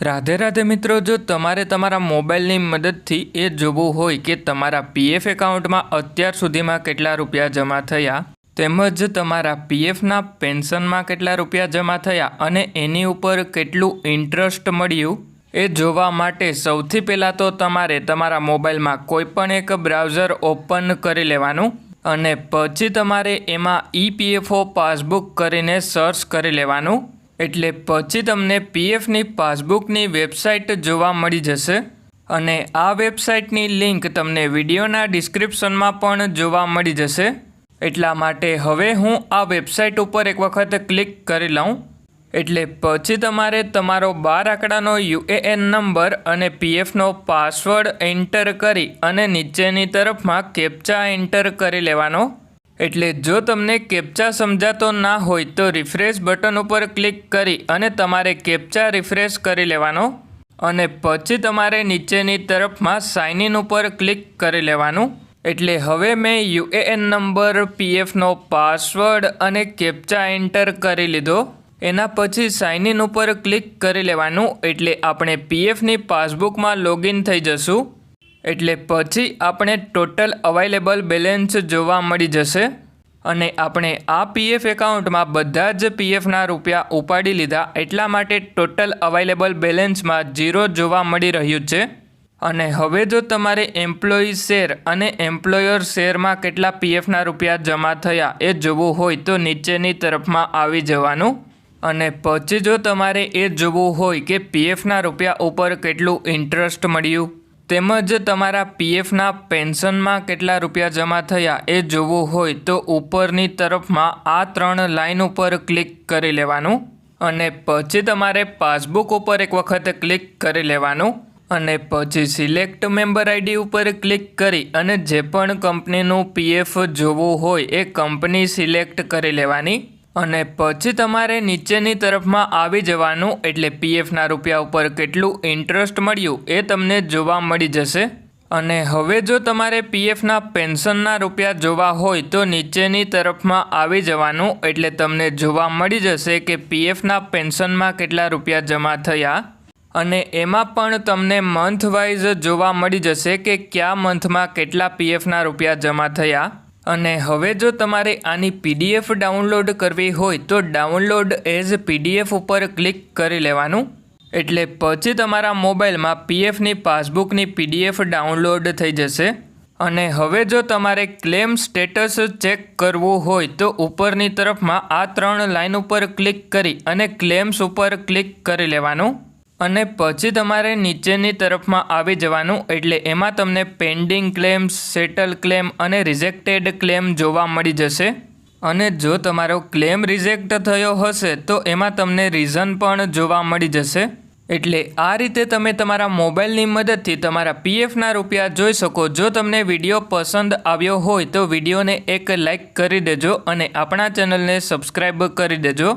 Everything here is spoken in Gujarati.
રાધે રાધે મિત્રો, જો તમારે તમારા મોબાઈલની મદદથી એ જોવું હોય કે તમારા પીએફ એકાઉન્ટમાં અત્યાર સુધીમાં કેટલા રૂપિયા જમા થયા, તેમજ તમારા પીએફના પેન્શનમાં કેટલા રૂપિયા જમા થયા અને એની ઉપર કેટલું ઇન્ટરેસ્ટ મળ્યું, એ જોવા માટે સૌથી પહેલાં તો તમારે તમારા મોબાઈલમાં કોઈપણ એક બ્રાઉઝર ઓપન કરી લેવાનું અને પછી તમારે એમાં ઈપીએફઓ પાસબુક કરીને સર્ચ કરી લેવાનું. એટલે પછી તમને પીએફની પાસબુકની વેબસાઇટ જોવા મળી જશે અને આ વેબસાઇટની લિંક તમને વિડીયોના ડિસ્ક્રિપ્શનમાં પણ જોવા મળી જશે. એટલા માટે હવે હું આ વેબસાઇટ ઉપર એક વખત ક્લિક કરી લઉં. એટલે પછી તમારે તમારો બાર આંકડાનો યુએએન નંબર અને પીએફનો પાસવર્ડ એન્ટર કરી અને નીચેની તરફમાં કેપ્ચા એન્ટર કરી લેવાનો. એટલે જો તમને કેપ્ચા સમજાતો ના હોય તો રિફ્રેશ બટન ઉપર ક્લિક કરી અને તમારે કેપ્ચા રિફ્રેશ કરી લેવાનો અને પછી તમારે નીચેની તરફમાં સાઇન ઇન ઉપર ક્લિક કરી લેવાનું. એટલે હવે મેં યુએએન નંબર પીએફનો પાસવર્ડ અને કેપ્ચા એન્ટર કરી લીધો. એના પછી સાઇન ઇન ઉપર ક્લિક કરી લેવાનું. એટલે આપણે પીએફની પાસબુકમાં લોગિન થઈ જશું. એટલે પછી આપણે ટોટલ અવાઇલેબલ બેલેન્સ જોવા મળી જશે અને આપણે આ પીએફ એકાઉન્ટમાં બધા જ પીએફના રૂપિયા ઉપાડી લીધા એટલા માટે ટોટલ અવાઇલેબલ બેલેન્સમાં ઝીરો જોવા મળી રહ્યું છે. અને હવે જો તમારે એમ્પ્લોયી શેર અને એમ્પ્લોયર શેરમાં કેટલા પીએફના રૂપિયા જમા થયા એ જોવું હોય તો નીચેની તરફમાં આવી જવાનું. અને પછી જો તમારે એ જોવું હોય કે પીએફના રૂપિયા ઉપર કેટલું ઇન્ટરેસ્ટ મળ્યું તેમજ તમારા પીએફના પેન્શનમાં કેટલા રૂપિયા જમા થયા એ જોવું હોય તો ઉપરની તરફમાં આ ત્રણ લાઇન ઉપર ક્લિક કરી લેવાનું અને પછી તમારે પાસબુક ઉપર એક વખત ક્લિક કરી લેવાનું અને પછી સિલેક્ટ મેમ્બર આઈડી ઉપર ક્લિક કરી અને જે પણ કંપનીનું પીએફ જોવું હોય એ કંપની સિલેક્ટ કરી લેવાની. અને પછી તમારે નીચેની તરફમાં આવી જવાનું, એટલે પીએફના રૂપિયા ઉપર કેટલું ઇન્ટરેસ્ટ મળ્યું એ તમને જોવા મળી જશે. અને હવે જો તમારે પીએફના પેન્શનના રૂપિયા જોવા હોય, તો નીચેની તરફમાં આવી જવાનું, એટલે તમને જોવા મળી જશે કે પીએફના પેન્શનમાં કેટલા રૂપિયા જમા થયા. અને એમાં પણ તમને મંથ વાઇઝ જોવા મળી જશે કે કયા મંથમાં કેટલા પીએફના રૂપિયા જમા થયા. અને હવે જો તમારે આની પીડીએફ ડાઉનલોડ કરવી હોય તો ડાઉનલોડ એઝ પીડીએફ ઉપર ક્લિક કરી લેવાનું. એટલે પછી તમારા મોબાઈલમાં પીએફની પાસબુકની પીડીએફ ડાઉનલોડ થઈ જશે. અને હવે જો તમારે ક્લેમ સ્ટેટસ ચેક કરવું હોય તો ઉપરની તરફમાં આ ત્રણ લાઇન ઉપર ક્લિક કરી અને ક્લેમ્સ ઉપર ક્લિક કરી લેવાનું. અને પછી તમારે નીચેની તરફમાં આવી જવાનું, એટલે એમાં તમને પેન્ડિંગ ક્લેમ્સ સેટલ ક્લેમ અને રિજેક્ટેડ ક્લેમ જોવા મળી જશે. અને જો તમારો ક્લેમ રિજેક્ટ થયો હશે, તો એમાં તમને રીઝન પણ જોવા મળી જશે. એટલે આ રીતે તમે તમારા મોબાઈલની મદદથી તમારા પીએફના રૂપિયા જોઈ શકો. જો તમને વીડિયો પસંદ આવ્યો હોય, તો વિડીયોને એક લાઇક કરી દેજો અને આપણા ચેનલને સબસ્ક્રાઈબ કરી દેજો.